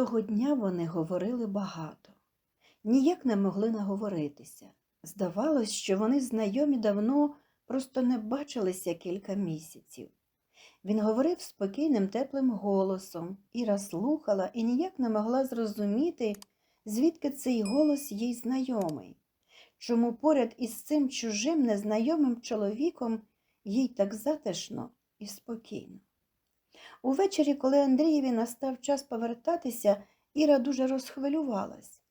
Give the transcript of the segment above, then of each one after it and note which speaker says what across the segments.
Speaker 1: Того дня вони говорили багато, ніяк не могли наговоритися. Здавалось, що вони знайомі давно просто не бачилися кілька місяців. Він говорив спокійним теплим голосом, Іра слухала і ніяк не могла зрозуміти, звідки цей голос їй знайомий, чому поряд із цим чужим незнайомим чоловіком їй так затишно і спокійно. Увечері, коли Андрієві настав час повертатися, Іра дуже розхвилювалась.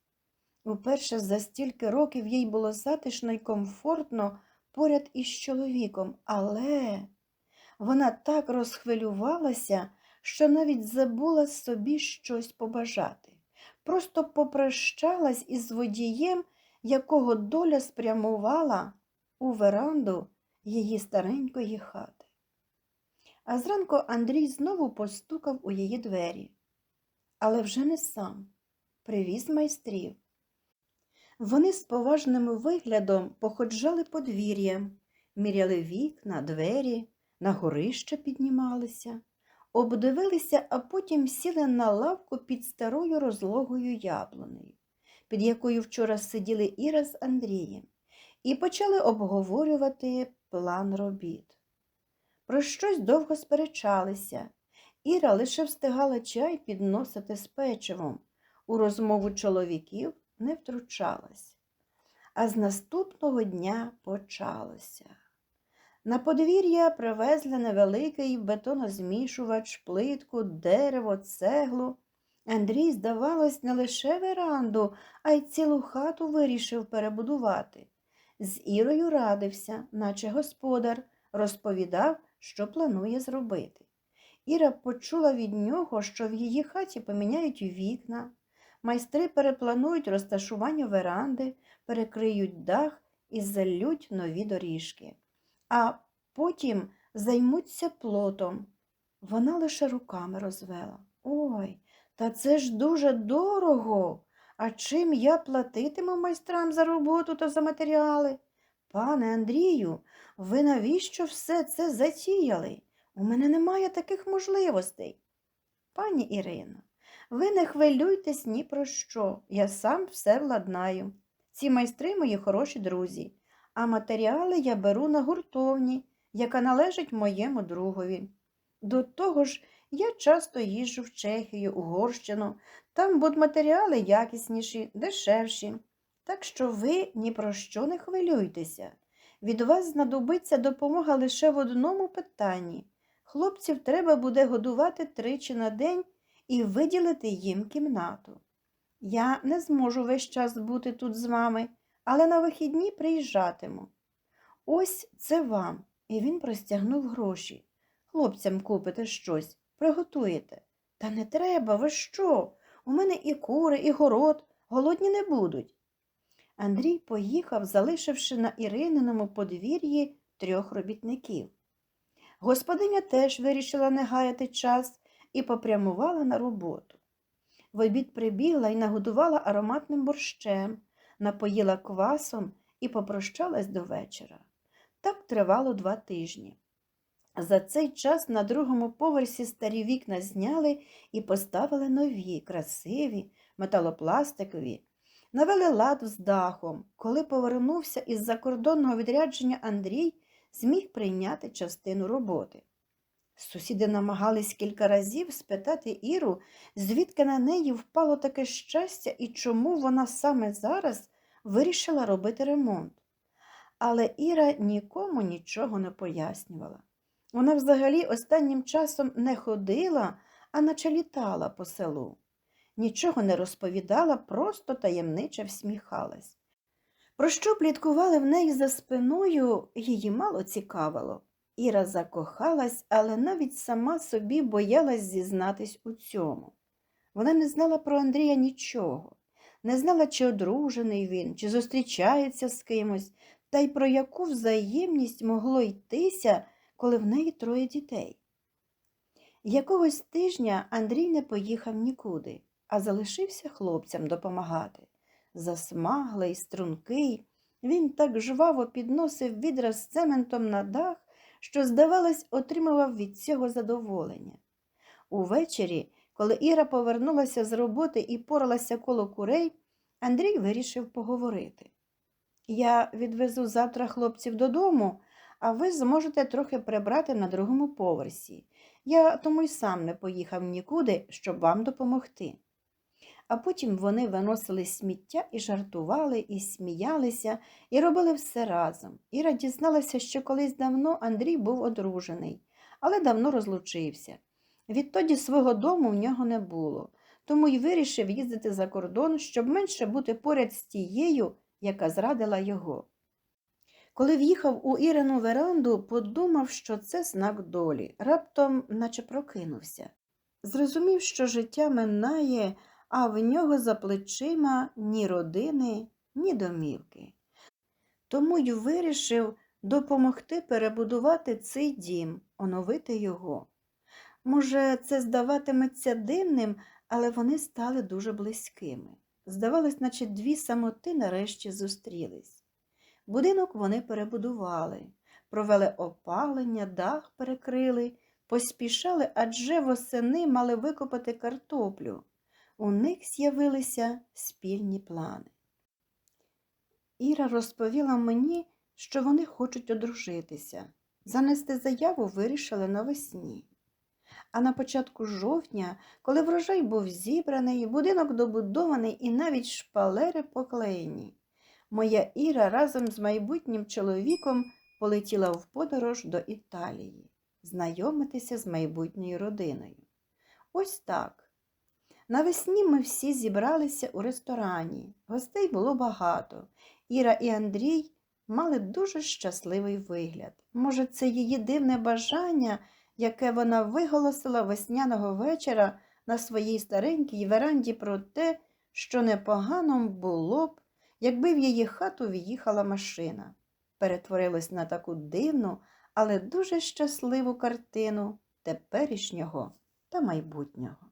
Speaker 1: Уперше за стільки років їй було затишно й комфортно поряд із чоловіком, але вона так розхвилювалася, що навіть забула собі щось побажати. Просто попрощалась із водієм, якого доля спрямувала у веранду її старенької хати. А зранку Андрій знову постукав у її двері. Але вже не сам, привіз майстрів. Вони з поважним виглядом походжали подвір'ям, міряли вікна, двері, на горище піднімалися, обдивилися, а потім сіли на лавку під старою розлогою яблунею, під якою вчора сиділи Іра з Андрієм, і почали обговорювати план робіт. Про щось довго сперечалися. Іра лише встигала чай підносити з печивом. У розмову чоловіків не втручалась. А з наступного дня почалося. На подвір'я привезли невеликий бетонозмішувач, плитку, дерево, цеглу. Андрій, здавалось, не лише веранду, а й цілу хату вирішив перебудувати. З Ірою радився, наче господар, розповідав, що планує зробити. Іра почула від нього, що в її хаті поміняють вікна, майстри перепланують розташування веранди, перекриють дах і залють нові доріжки, а потім займуться плотом. Вона лише руками розвела. Ой, та це ж дуже дорого. А чим я платитиму майстрам за роботу та за матеріали? Пане Андрію, ви навіщо все це затіяли? У мене немає таких можливостей. Пані Ірино, ви не хвилюйтесь ні про що. Я сам все владнаю. Ці майстри мої хороші друзі, а матеріали я беру на гуртовні, яка належить моєму другові. До того ж, я часто їжджу в Чехію, Угорщину, там будматеріали якісніші, дешевші. Так що ви ні про що не хвилюйтеся. Від вас знадобиться допомога лише в одному питанні. Хлопців треба буде годувати тричі на день і виділити їм кімнату. Я не зможу весь час бути тут з вами, але на вихідні приїжджатиму. Ось це вам. І він простягнув гроші. Хлопцям купите щось, приготуєте. Та не треба, ви що? У мене і кури, і город, голодні не будуть. Андрій поїхав, залишивши на Ірининому подвір'ї трьох робітників. Господиня теж вирішила не гаяти час і попрямувала на роботу. В обід прибігла і нагодувала ароматним борщем, напоїла квасом і попрощалась до вечора. Так тривало два тижні. За цей час на другому поверсі старі вікна зняли і поставили нові, красиві, металопластикові, навели лад з дахом. Коли повернувся із закордонного відрядження Андрій, зміг прийняти частину роботи. Сусіди намагались кілька разів спитати Іру, звідки на неї впало таке щастя і чому вона саме зараз вирішила робити ремонт. Але Іра нікому нічого не пояснювала. Вона взагалі останнім часом не ходила, а наче літала по селу. Нічого не розповідала, просто таємниче всміхалась. Про що пліткували в неї за спиною, її мало цікавило. Іра закохалась, але навіть сама собі боялась зізнатись у цьому. Вона не знала про Андрія нічого, не знала, чи одружений він, чи зустрічається з кимось, та й про яку взаємність могло йтися, коли в неї троє дітей. Якогось тижня Андрій не поїхав нікуди, а залишився хлопцям допомагати. Засмаглий, стрункий, він так жваво підносив відра з цементом на дах, що, здавалось, отримував від цього задоволення. Увечері, Коли Іра повернулася з роботи і поралася коло курей, Андрій вирішив поговорити. Я відвезу завтра хлопців додому, а ви зможете трохи прибрати на другому поверсі. Я тому й сам не поїхав нікуди, щоб вам допомогти. А потім вони виносили сміття і жартували, і сміялися, і робили все разом. Іра дізналася, що колись давно Андрій був одружений, але давно розлучився. Відтоді свого дому в нього не було, тому й вирішив їздити за кордон, щоб менше бути поряд з тією, яка зрадила його. Коли в'їхав у Ірину веранду, подумав, що це знак долі, раптом наче прокинувся. Зрозумів, що життя минає, а в нього за плечима ні родини, ні домівки. Тому й вирішив допомогти перебудувати цей дім, оновити його. Може, це здаватиметься дивним, але вони стали дуже близькими. Здавалось, наче дві самоти нарешті зустрілись. Будинок вони перебудували, провели опалення, дах перекрили, поспішали, адже восени мали викопати картоплю. У них з'явилися спільні плани. Іра розповіла мені, що вони хочуть одружитися. Занести заяву вирішили навесні. А на початку жовтня, коли врожай був зібраний, будинок добудований і навіть шпалери поклеєні, моя Іра разом з майбутнім чоловіком полетіла в подорож до Італії, знайомитися з майбутньою родиною. Ось так. Навесні ми всі зібралися у ресторані. Гостей було багато. Іра і Андрій мали дуже щасливий вигляд. Може, це її дивне бажання, яке вона виголосила весняного вечора на своїй старенькій веранді про те, що непогано було б, якби в її хату в'їхала машина. Перетворилось на таку дивну, але дуже щасливу картину теперішнього та майбутнього.